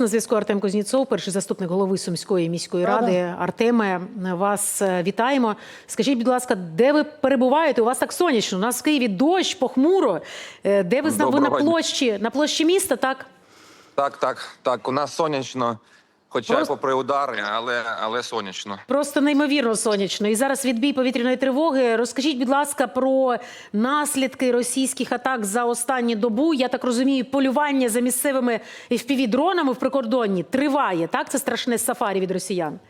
На зв'язку Артем Кузніцов, перший заступник голови Сумської міської ради. Артеме, вас е, вітаємо. Скажіть, будь ласка, де ви перебуваєте? У вас так сонячно. У нас в Києві дощ, похмуро. Е, Де ви ви на площі? На площі міста, так? Так, так, так. У нас сонячно, хоча Просто- попри удари, але, але сонячно. Просто неймовірно сонячно. І зараз відбій повітряної тривоги. Розкажіть, будь ласка, про наслідки російських атак за останню добу. Я так розумію, полювання за місцевими FPV-дронами в прикордонні триває. Так, це страшне сафарі від росіян.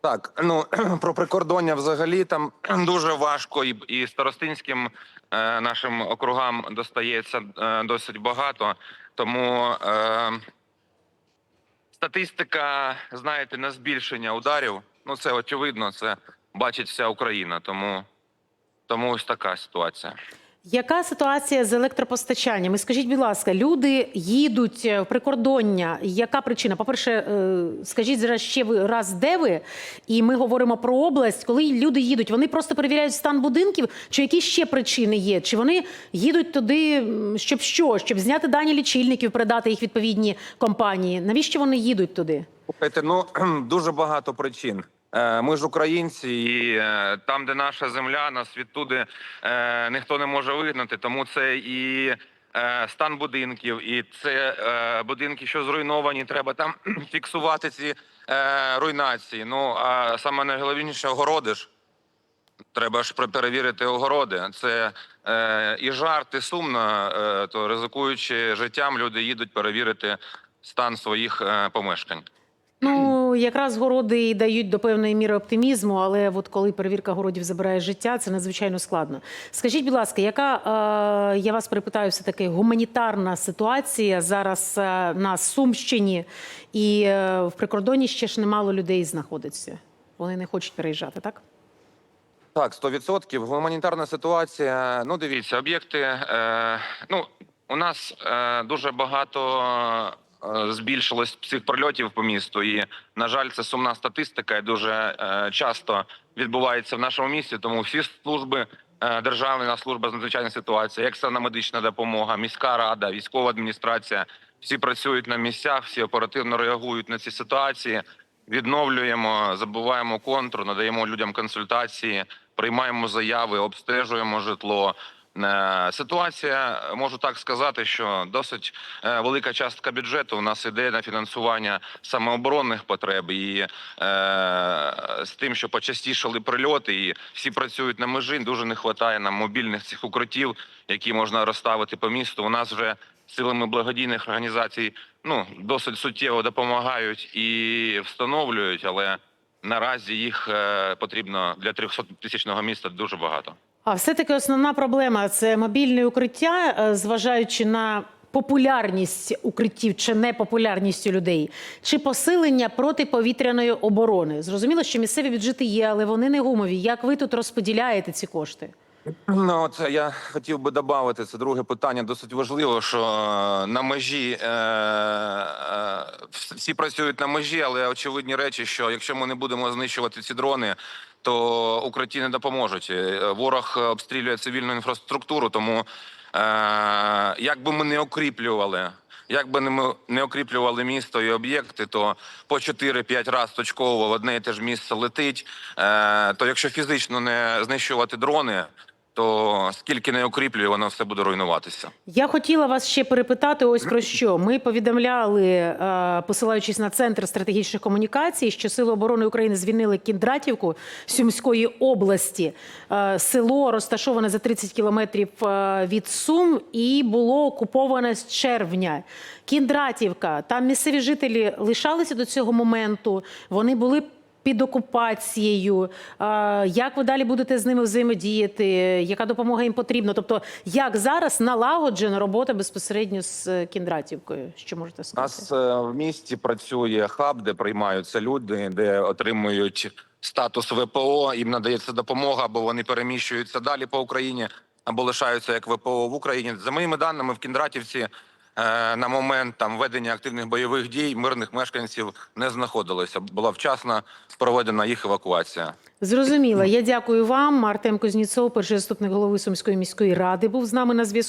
Так, ну про прикордоння взагалі там дуже важко, і, і старостинським е, нашим округам достається е, досить багато. Тому е, статистика, знаєте, на збільшення ударів. Ну це очевидно, це бачить вся Україна. Тому, тому ось така ситуація. Яка ситуація з електропостачанням? І скажіть, будь ласка, люди їдуть е, в прикордоння. Яка причина? По-перше, е, скажіть зараз ще раз, де ви? І ми говоримо про область. Коли люди їдуть, вони просто перевіряють стан будинків, чи які ще причини є? Чи вони їдуть туди, щоб що? Щоб зняти дані лічильників, передати їх відповідні компанії? Навіщо вони їдуть туди? Ну дуже багато причин. Е, Ми ж українці, і е, там, де наша земля, нас відтуди е, ніхто не може вигнати. Тому це і стан будинків, і це будинки, що зруйновані. Треба там фіксувати ці руйнації. Ну а саме найголовніше огороди ж. Треба ж перевірити огороди. Це е, і жарт, і сумно. Е, то ризикуючи життям, люди їдуть перевірити стан своїх е, помешкань. Ну, якраз городи і дають до певної міри оптимізму, але от коли перевірка городів забирає життя, це надзвичайно складно. Скажіть, будь ласка, яка е, я вас перепитаю, все таки гуманітарна ситуація зараз е, на Сумщині і е, в прикордонні ще ж немало людей знаходиться. Вони не хочуть переїжджати, так? Так, 100%. Гуманітарна ситуація. Ну, дивіться, об'єкти. Е, ну, у нас е, дуже багато збільшилось цих прильотів по місту. І, на жаль, це сумна статистика і дуже е, часто відбувається в нашому місті. Тому всі служби. е, Державна служба з надзвичайної ситуації, екстрена медична допомога, міська рада, військова адміністрація всі працюють на місцях, всі оперативно реагують на ці ситуації. Відновлюємо, забуваємо контур, надаємо людям консультації, приймаємо заяви, обстежуємо житло. Е, Ситуація можу так сказати, що досить е, велика частка бюджету у нас іде на фінансування саме оборонних потреб, і е, з тим, що почастішали прильоти, і всі працюють на межі. Дуже не вистачає нам мобільних цих укриттів, які можна розставити по місту. У нас вже силами благодійних організацій ну досить суттєво допомагають і встановлюють, але наразі їх е, потрібно для 300 тисячного міста дуже багато. А все-таки основна проблема це мобільне укриття, е, зважаючи на популярність укриттів чи непопулярність у людей, чи посилення протиповітряної оборони. Зрозуміло, що місцеві бюджети є, але вони не гумові. Як ви тут розподіляєте ці кошти? Ну, от я хотів би додати це друге питання. Досить важливо, що е, на межі е, е, всі працюють на межі, але очевидні речі, що якщо ми не будемо знищувати ці дрони, то укритті не допоможуть. Е, Ворог обстрілює цивільну інфраструктуру, тому е, як би ми не окріплювали. Як би не ми не окріплювали місто і об'єкти, то по 4-5 разів точково в одне і те ж місце летить. Е, то якщо фізично не знищувати дрони, то скільки не окріплює, воно все буде руйнуватися. Я хотіла вас ще перепитати ось про що. Ми повідомляли, е, посилаючись на центр стратегічних комунікацій, що Сили оборони України звільнили Кіндратівку Сумської області. Е, Село розташоване за 30 кілометрів е, від Сум і було окуповане з червня. Кіндратівка, там місцеві жителі лишалися до цього моменту. Вони були під окупацією. Е, Як ви далі будете з ними взаємодіяти? Яка допомога їм потрібна? Тобто, як зараз налагоджена робота безпосередньо з е, Кіндратівкою? Що можете У нас е, в місті працює хаб, де приймаються люди, де отримують статус ВПО. Їм надається допомога, або вони переміщуються далі по Україні, або лишаються як ВПО в Україні. За моїми даними, в Кіндратівці на момент там ведення активних бойових дій мирних мешканців не знаходилося. Була вчасно проведена їх евакуація. Зрозуміла. Я дякую вам. Артем Кузніцов, перший заступник голови Сумської міської ради, був з нами на зв'язку.